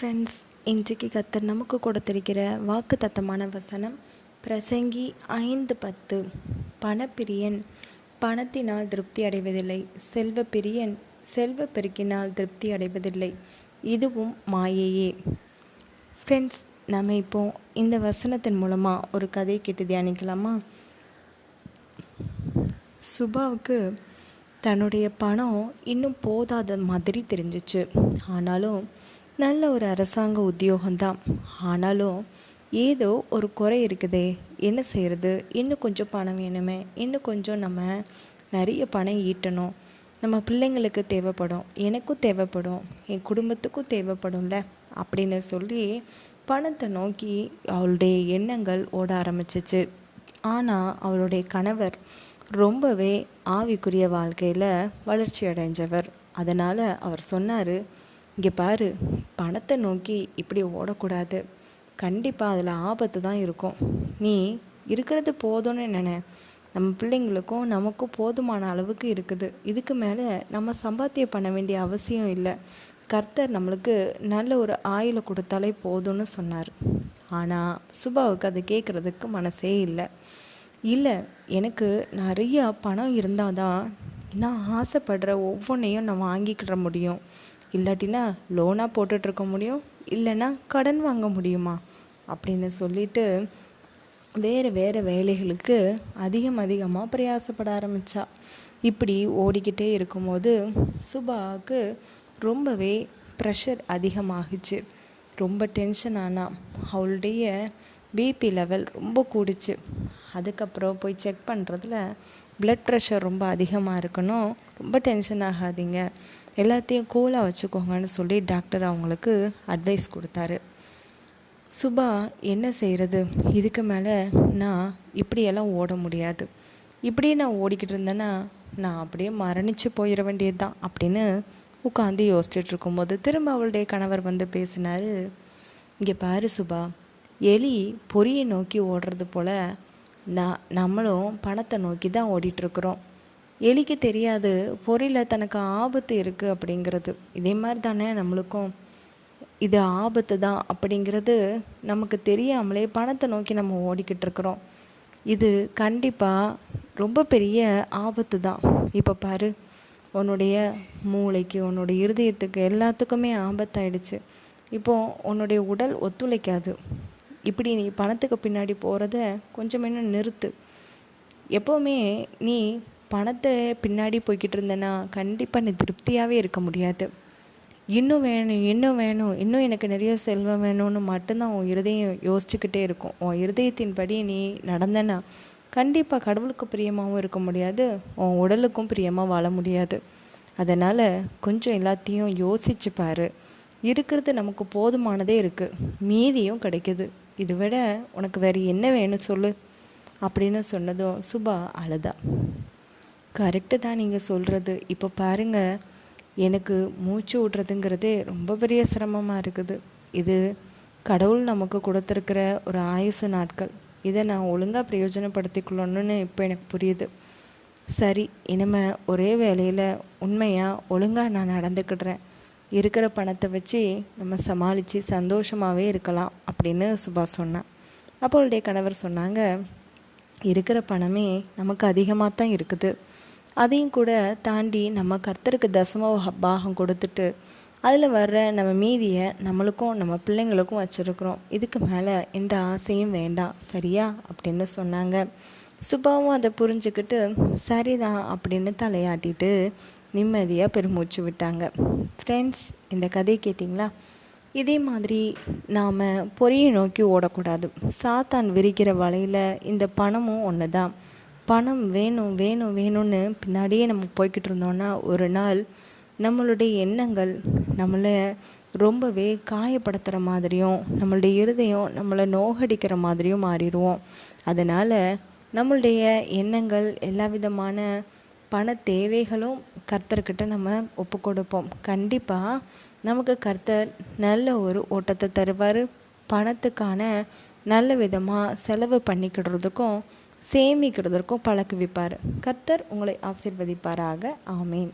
Friends இன்றைக்கு கத்தர் நமக்கு கொடுத்திருக்கிற வாக்கு தத்தமான வசனம் பிரசங்கி ஐந்து பத்து. பணப்பிரியன் பணத்தினால் திருப்தி அடைவதில்லை. செல்வ பிரியன் செல்வ பெருக்கினால் திருப்தி அடைவதில்லை. இதுவும் மாயையே. ஃப்ரெண்ட்ஸ் நம்ம இப்போ இந்த வசனத்தின் மூலமாக ஒரு கதையை கேட்டு தியானிக்கலாமா? சுபாவுக்கு தன்னுடைய பணம் இன்னும் போதாத மாதிரி தெரிஞ்சிச்சு. ஆனாலும் நல்ல ஒரு அரசாங்க உத்தியோகம்தான். ஆனாலும் ஏதோ ஒரு குறை இருக்குதே. என்ன செய்கிறது இன்னும் கொஞ்சம் பணம் வேணுமே. இன்னும் கொஞ்சம் நம்ம நிறைய பணம் ஈட்டணும். நம்ம பிள்ளைங்களுக்கு தேவைப்படும். எனக்கும் தேவைப்படும். என் குடும்பத்துக்கும் தேவைப்படும்ல. அப்படின்னு சொல்லி பணத்தை நோக்கி அவளுடைய எண்ணங்கள் ஓட ஆரம்பிச்சிச்சு. ஆனால் அவளுடைய கணவர் ரொம்பவே ஆவிக்குரிய வாழ்க்கையில் வளர்ச்சி அடைஞ்சவர். அதனால் அவர் சொன்னார் இங்கே பாரு பணத்தை நோக்கி இப்படி ஓடக்கூடாது. கண்டிப்பாக அதில் ஆபத்து தான் இருக்கும். நீ இருக்கிறது போதும்னு நினை. நம்ம பிள்ளைங்களுக்கும் நமக்கும் போதுமான அளவுக்கு இருக்குது. இதுக்கு மேலே நம்ம சம்பாத்தியம் பண்ண வேண்டிய அவசியம் இல்லை. கர்த்தர் நம்மளுக்கு நல்ல ஒரு ஆயுளை கொடுத்தாலே போதும்னு சொன்னார். ஆனால் சுபாவுக்கு அதை கேட்குறதுக்கு மனசே இல்லை. இல்லை எனக்கு நிறையா பணம் இருந்தால் தான் நான் ஆசைப்படுற ஒவ்வொன்றையும் நான் வாங்கிக்கிட முடியும். இல்லாட்டினா லோனாக போட்டுட்ருக்க முடியும் இல்லைன்னா கடன் வாங்க முடியுமா? அப்படின்னு சொல்லிட்டு வேறு வேறு வேலைகளுக்கு அதிகம் அதிகமாக பிரயாசப்பட ஆரம்பித்தா இப்படி ஓடிக்கிட்டே இருக்கும்போது சுபாவுக்கு ரொம்பவே ப்ரெஷர் அதிகமாகிச்சு. ரொம்ப டென்ஷன் ஆனால் அவளுடைய பிபி லெவல் ரொம்ப கூடிச்சு. அதுக்கப்புறம் போய் செக் பண்ணுறதுல ப்ளட் ப்ரெஷர் ரொம்ப அதிகமாக இருக்கணும். ரொம்ப டென்ஷன் ஆகாதீங்க. எல்லாத்தையும் கூலாக வச்சுக்கோங்கன்னு சொல்லி டாக்டர் அவங்களுக்கு அட்வைஸ் கொடுத்தாரு. சுபா என்ன செய்கிறது இதுக்கு மேலே நான் இப்படியெல்லாம் ஓட முடியாது. இப்படியே நான் ஓடிக்கிட்டு இருந்தேன்னா நான் அப்படியே மரணித்து போயிட வேண்டியது தான் அப்படின்னு உட்காந்து யோசிச்சுட்டு இருக்கும்போது திரும்ப அவளுடைய கணவர் வந்து பேசினார். இங்கே பாரு சுபா எலி பொரியை நோக்கி ஓடுறது போல் நான் நம்மளும் பணத்தை நோக்கி தான் ஓடிட்டுருக்குறோம் எலிக்கு தெரியாது பொறியில் தனக்கு ஆபத்து இருக்குது அப்படிங்கிறது. இதே மாதிரி தானே நம்மளுக்கும். இது ஆபத்து தான் அப்படிங்கிறது நமக்கு தெரியாமலே பணத்தை நோக்கி நம்ம ஓடிக்கிட்டு இருக்கிறோம். இது கண்டிப்பாக ரொம்ப பெரிய ஆபத்து தான். இப்போ பாரு உன்னுடைய மூளைக்கு உன்னுடைய இருதயத்துக்கு எல்லாத்துக்குமே ஆபத்தாயிடுச்சு. இப்போது உன்னுடைய உடல் ஒத்துழைக்காது. இப்படி நீ பணத்துக்கு பின்னாடி போகிறத கொஞ்சம் இன்னும் நிறுத்து. எப்போவுமே நீ பணத்தை பின்னாடி போய்கிட்டு இருந்தேன்னா கண்டிப்பாக நீ திருப்தியாகவே இருக்க முடியாது. இன்னும் வேணும் இன்னும் வேணும் இன்னும் எனக்கு நிறைய செல்வம் வேணும்னு மட்டும்தான் உன் இருதயம் யோசிச்சுக்கிட்டே இருக்கும். உன் இருதயத்தின்படி நீ நடந்தனா கண்டிப்பாக கடவுளுக்கு பிரியமாகவும் இருக்க முடியாது உன் உடலுக்கும் பிரியமாக வாழ முடியாது. அதனால் கொஞ்சம் எல்லாத்தையும் யோசிச்சு பாரு. இருக்கிறது நமக்கு போதுமானதே இருக்குது மீதியும் கிடைக்குது. இதை விட உனக்கு வேறு என்ன வேணும் சொல்லு? அப்படின்னு சொன்னதும் சுபா அழுதா. கரெக்டு தான் நீங்கள் சொல்கிறது இப்போ பாருங்கள் எனக்கு மூச்சு விட்றதுங்கிறதே ரொம்ப பெரிய சிரமமாக இருக்குது. இது கடவுள் நமக்கு கொடுத்துருக்கிற ஒரு ஆயுசு நாட்கள். இதை நான் ஒழுங்காக பிரயோஜனப்படுத்திக்கொள்ளணும்னு இப்போ எனக்கு புரியுது. சரி இனிமேல் ஒரே வேலையில் உண்மையாக ஒழுங்காக நான் நடந்துக்கிடுறேன். இருக்கிற பணத்தை வச்சு நம்ம சமாளித்து சந்தோஷமாகவே இருக்கலாம் அப்படின்னு சுபா சொன்னான். அப்போ கணவர் சொன்னாங்க இருக்கிற பணமே நமக்கு அதிகமாக தான் இருக்குது. அதையும் கூட தாண்டி நம்ம கர்த்தருக்கு தசம பாகம் கொடுத்துட்டு அதில் வர்ற நம்ம மீதியை நம்மளுக்கும் நம்ம பிள்ளைங்களுக்கும் வச்சுருக்குறோம். இதுக்கு மேலே எந்த ஆசையும் வேண்டாம். சரியா? அப்படின்னு சொன்னாங்க. சுபாவும் அதை புரிஞ்சுக்கிட்டு சரிதான் அப்படின்னு தலையாட்டிட்டு நிம்மதியாக பெருமூச்சு விட்டாங்க. ஃப்ரெண்ட்ஸ் இந்த கதையை கேட்டிங்களா? இதே மாதிரி நாம் பொறியை நோக்கி ஓடக்கூடாது. சாத்தான் விரிக்கிற வலையில் இந்த பணமும் ஒன்று தான் பணம் வேணும் வேணும் வேணும்னு பின்னாடியே நம்ம போய்கிட்டு இருந்தோன்னா ஒரு நாள் நம்மளுடைய எண்ணங்கள் நம்மளை ரொம்பவே காயப்படுத்துகிற மாதிரியும் நம்மளுடைய இருதயம் நம்மளை நோகடிக்கிற மாதிரியும் மாறிடுவோம். அதனால் நம்மளுடைய எண்ணங்கள் எல்லா விதமான பண தேவைகளும் கர்த்தர்கிட்ட நம்ம ஒப்பு கொடுப்போம் கண்டிப்பாக நமக்கு கர்த்தர் நல்ல ஒரு ஓட்டத்தை தருவார். பணத்துக்கான நல்ல விதமாக செலவு பண்ணிக்கிடுறதுக்கும் சேமிக்கிறதற்கும் பழக்குவிப்பார். கர்த்தர் உங்களை ஆசிர்வதிப்பாராக. ஆமீன்.